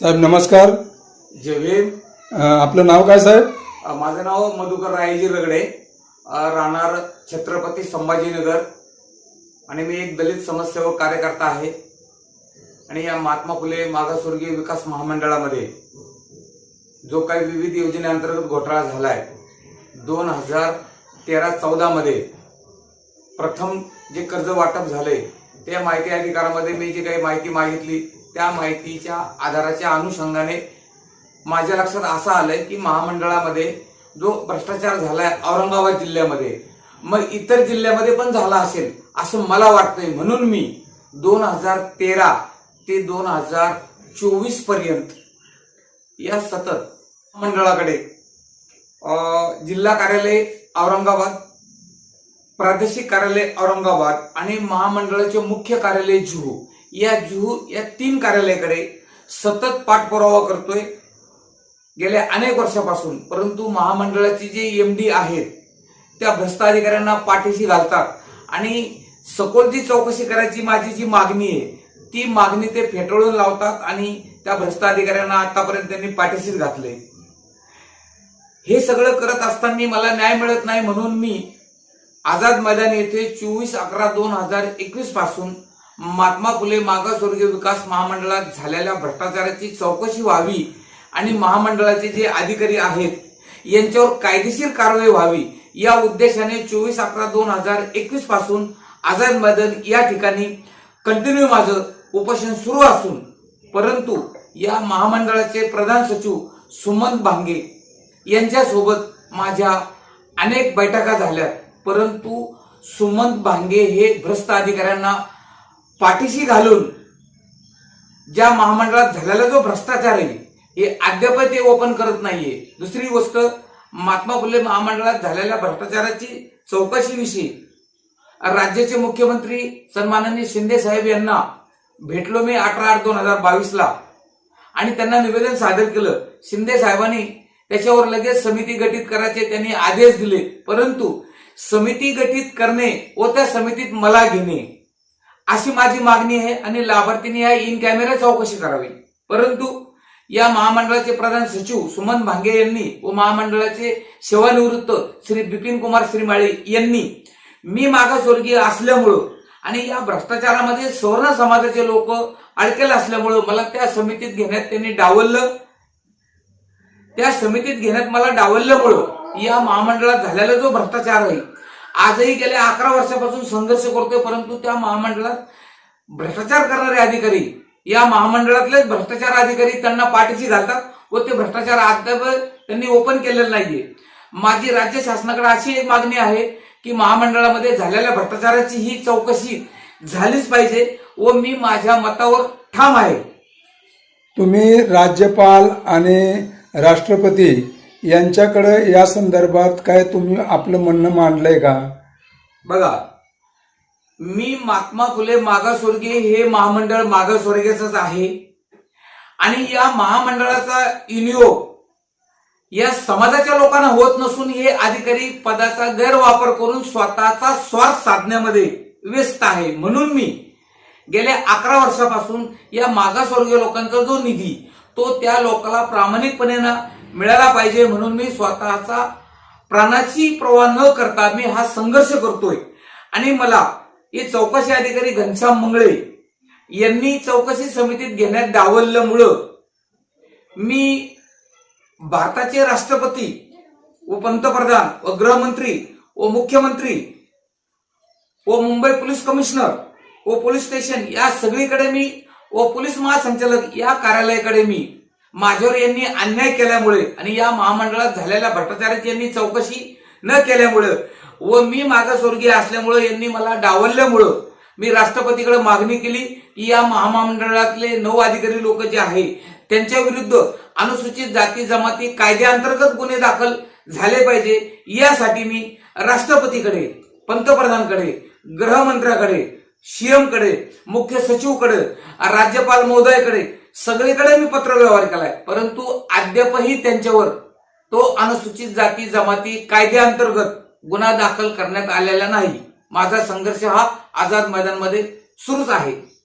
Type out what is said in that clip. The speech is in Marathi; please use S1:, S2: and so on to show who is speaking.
S1: साहेब नमस्कार.
S2: जय भीम
S1: अ, आपलं नाव काय साहेब?
S2: अ, माझं नाव मधुकर रायजी रगडे. अ, राहणार छत्रपती संभाजीनगर. आणि मी एक दलित समाजसेवक कार्यकर्ता आहे. आणि या महात्मा फुले मागासवर्गीय विकास महामंडळामध्ये जो काही विविध योजनेअंतर्गत घोटाळा झालाय दोन हजार तेरा चौदा मध्ये प्रथम जे कर्ज वाटप झाले त्या माहिती अधिकारामध्ये मी जी काही माहिती मागितली त्या माहितीच्या आधाराच्या अनुषंगाने माझ्या लक्षात असं आलंय की महामंडळामध्ये जो भ्रष्टाचार झालाय औरंगाबाद जिल्ह्यामध्ये मग इतर जिल्ह्यामध्ये पण झाला असेल असं मला वाटतंय. म्हणून मी दोन हजार तेरा ते दोन हजार चोवीसपर्यंत या सतत मंडळाकडे जिल्हा कार्यालय औरंगाबाद प्रादेशिक कार्यालय औरंगाबाद आणि महामंडळाचे मुख्य कार्यालय जुहू या जुहू या तीन कार्यालयाकडे सतत पाठपुरावा करतोय. गेल्या अनेक वर्षापासून परंतु महामंडळाचे जे एम डी आहेत त्या भ्रष्ट अधिकाऱ्यांना पाठीशी घालतात. आणि सखोल जी चौकशी करायची माझी जी मागणी आहे ती मागणी ते फेटाळून लावतात आणि त्या भ्रष्ट अधिकाऱ्यांना आतापर्यंत त्यांनी पाठीशीच घातले हे सगळं करत असताना मला न्याय मिळत नाही म्हणून मी आझाद मैदान येथे चोवीस अकरा दोन हजार एकवीसपासून महात्मा फुले मागासवर्गीय विकास महामंडळात झालेल्या भ्रष्टाचाराची चौकशी व्हावी आणि महामंडळाचे जे अधिकारी आहेत यांच्यावर कायदेशीर कारवाई व्हावी या उद्देशाने चोवीस अकरा दोन हजार एकवीसपासून आझाद मैदान या ठिकाणी कंटिन्यू माझं उपोषण सुरू असून परंतु या महामंडळाचे प्रधान सचिव सुमंत भांगे यांच्यासोबत माझ्या अनेक बैठका झाल्या परंतु सुमंत भांगे हे भ्रष्ट अधिकाऱ्यांना पाठीशी घालून ज्या महामंडळात झालेला जो भ्रष्टाचार आहे हे अद्याप ते ओपन करत नाहीये. दुसरी गोष्ट महात्मा फुले महामंडळात झालेल्या भ्रष्टाचाराची चौकशीविषयी राज्याचे मुख्यमंत्री सन्माननीय शिंदे साहेब यांना भेटलो मी अठरा आठ दोन हजार बावीसला. आणि त्यांना निवेदन सादर केलं. शिंदे साहेबांनी त्याच्यावर लगेच समिती गठीत करायचे त्यांनी आदेश दिले. परंतु समिती गठीत करणे व त्या समितीत मला घेणे अशी माझी मागणी आहे आणि लाभार्थींनी या इन कॅमेरा चौकशी करावी. परंतु या महामंडळाचे प्रधान सचिव सुमन भांगे यांनी व महामंडळाचे सेवानिवृत्त श्री बिपिन कुमार श्रीमाळे यांनी मी मागासवर्गीय असल्यामुळं आणि या भ्रष्टाचारामध्ये सवर्ण समाजाचे लोक अडकेल असल्यामुळं मला त्या समितीत घेण्यात त्यांनी डावललं. त्या समितीत घेण्यात मला डावलल्यामुळं या महामंडळात झालेला जो भ्रष्टाचार आहे आजही गेल्या अकरा वर्षापासून संघर्ष करतोय परंतु त्या महामंडळात भ्रष्टाचार करणारे अधिकारी या महामंडळातलेच भ्रष्टाचार अधिकारी त्यांना पाठीशी घालतात व ते भ्रष्टाचार अद्याप त्यांनी ओपन केलेलं नाहीये. माझी राज्य शासनाकडे अशी एक मागणी आहे की महामंडळामध्ये झालेल्या भ्रष्टाचाराची ही चौकशी झालीच पाहिजे व मी माझ्या मतावर ठाम आहे.
S1: तुम्ही राज्यपाल आणि राष्ट्रपती यांच्याकडे या संदर्भात काय तुम्ही आपलं म्हणणं मांडलंय का?
S2: बघा मी महात्मा फुले मागासवर्गीय हे महामंडळ मागासवर्गीयच आहे. आणि या महामंडळाचा विनियोग या समाजाच्या लोकांना होत नसून हे अधिकारी पदाचा गैरवापर करून स्वतःचा स्वार्थ साधण्यामध्ये व्यस्त आहे. म्हणून मी गेल्या अकरा वर्षापासून या मागासवर्गीय लोकांचा जो निधी तो त्या लोकाला प्रामाणिकपणे ना मिळाला पाहिजे म्हणून मी स्वतःचा प्राणाची प्रवाह न करता मी हा संघर्ष करतोय. आणि मला हे चौकशी अधिकारी घनश्याम मंगळे यांनी चौकशी समितीत घेण्यात डावलल्यामुळं मी भारताचे राष्ट्रपती व पंतप्रधान व गृहमंत्री व मुख्यमंत्री व मुंबई पोलीस कमिशनर व पोलीस स्टेशन या सगळीकडे मी व पोलीस महासंचालक या कार्यालयाकडे मी माझ्यावर यांनी अन्याय केल्यामुळे आणि या महामंडळात झालेल्या भ्रष्टाचाराची यांनी चौकशी न केल्यामुळं व मी मागासवर्गीय असल्यामुळं यांनी मला डावलल्यामुळं मी राष्ट्रपतीकडे मागणी केली की या महामंडळातले नऊ अधिकारी लोक जे आहे त्यांच्या विरुद्ध अनुसूचित जाती जमाती कायद्याअंतर्गत गुन्हे दाखल झाले पाहिजे. यासाठी मी राष्ट्रपतीकडे पंतप्रधानकडे गृहमंत्र्याकडे सीएमकडे मुख्य सचिवकडे राज्यपाल महोदयाकडे सगळीकडे मी पत्र व्यवहार केलाय. परंतु अद्यापही त्यांच्यावर तो अनुसूचित जाती जमाती कायद्याअंतर्गत गुन्हा दाखल करण्यात आलेला नाही. माझा संघर्ष हा आझाद मैदानमध्ये सुरूच आहे.